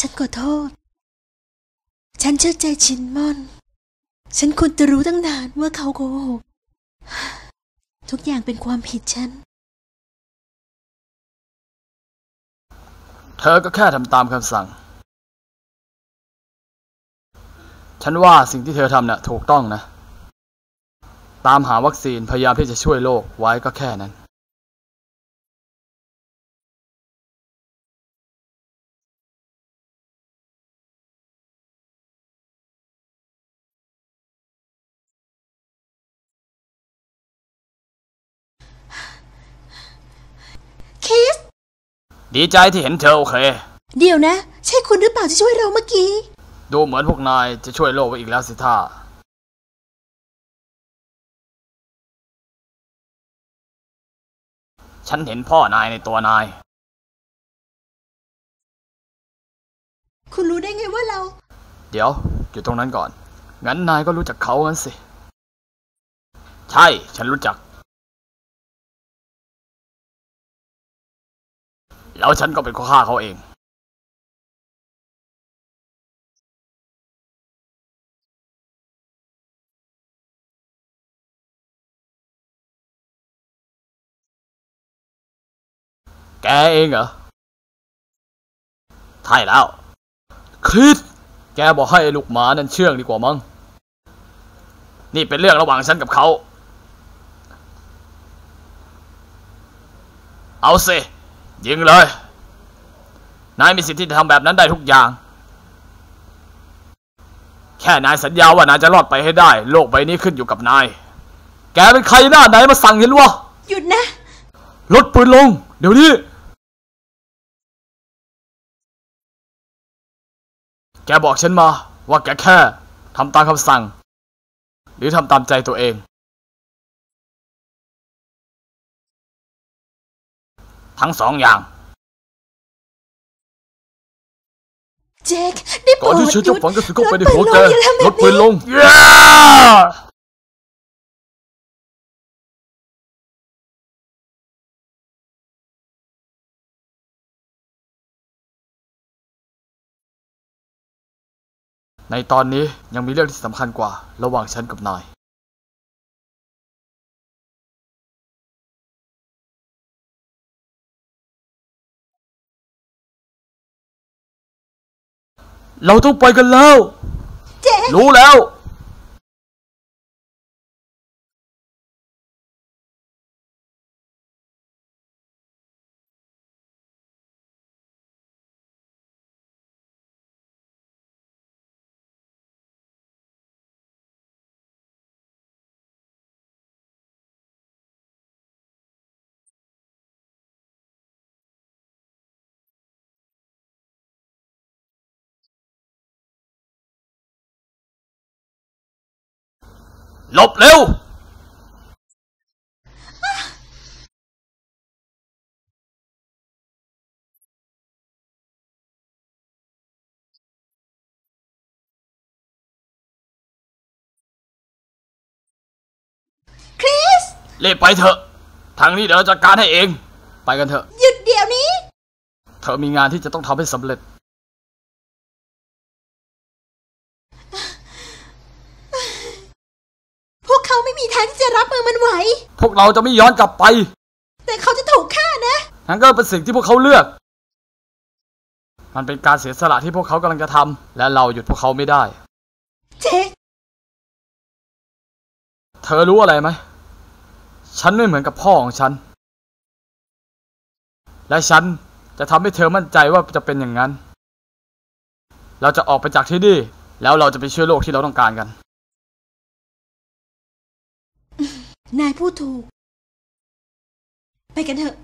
ฉันขอโทษ ฉันเชื่อใจชินมอน ฉันควรจะรู้ตั้งนานว่าเขาโกหก ทุกอย่างเป็นความผิดฉัน เธอก็แค่ทำตามคำสั่ง ฉันว่าสิ่งที่เธอทำน่ะถูกต้องนะ ตามหาวัคซีนพยายามที่จะช่วยโลกไว้ก็แค่นั้น ดีใจที่เห็นเธอโอเค เดี๋ยวนะ ใช่คุณหรือเปล่าที่ช่วยเราเมื่อกี้ ดูเหมือนพวกนายจะช่วยโลกไว้อีกแล้วสิท่าฉันเห็นพ่อนายในตัวนาย คุณรู้ได้ไงว่าเรา เดี๋ยว อยู่ตรงนั้นก่อน งั้นนายก็รู้จักเขางั้นสิ ใช่ ฉันรู้จัก แล้วฉันก็เป็นคนฆ่าเขาเอง แกเองเหรอ ใช่แล้ว คริส แกบอกให้ลูกหมานั่นเชื่องดีกว่ามั้ง นี่เป็นเรื่องระหว่างฉันกับเขา เอาสิ ยิงเลย นายมีสิทธิ์ที่จะทำแบบนั้นได้ทุกอย่าง แค่นายสัญญาว่านายจะรอดไปให้ได้ โลกใบนี้ขึ้นอยู่กับนาย แกเป็นใครหน้าไหนมาสั่งเห็นวะหยุดนะ ลดปืนลง เดี๋ยวนี้ แกบอกฉันมาว่าแกแค่ทำตามคำสั่ง หรือทำตามใจตัวเอง ทั้งสองอย่าง เจคได้โปรก่อนดที่ฉันหยุจะดฝังกระสุนเข้าไปในลดหัวปืนแกลงอย่าทำแบบลดปืนลนี้งเย้ในตอนนี้ยังมีเรื่องที่สำคัญกว่าระหว่างฉันกับนาย เราต้องไปกันแล้ว เจครู้แล้ว หลบเร็ว คริสรีบไปเถอะ ทางนี้เดี๋ยวเราจัดการให้เอง ไปกันเถอะ หยุดเดี๋ยวนี้ เธอมีงานที่จะต้องทำให้สำเร็จ พวกเขาไม่มีทางที่ จะรับมือมันไหว พวกเราจะไม่ย้อนกลับไป แต่เขาจะถูกฆ่านะนั่นก็เป็นสิ่งที่พวกเขาเลือก มันเป็นการเสียสละที่พวกเขากำลังจะทำและเราหยุดพวกเขาไม่ได้ เจคเธอรู้อะไรไหม ฉันไม่เหมือนกับพ่อของฉัน และฉันจะทำให้เธอมั่นใจว่าจะเป็นอย่างนั้น เราจะออกไปจากที่นี่ แล้วเราจะไปช่วยโลกที่เราต้องการกัน นายพูดถูก ไปกันเถอะ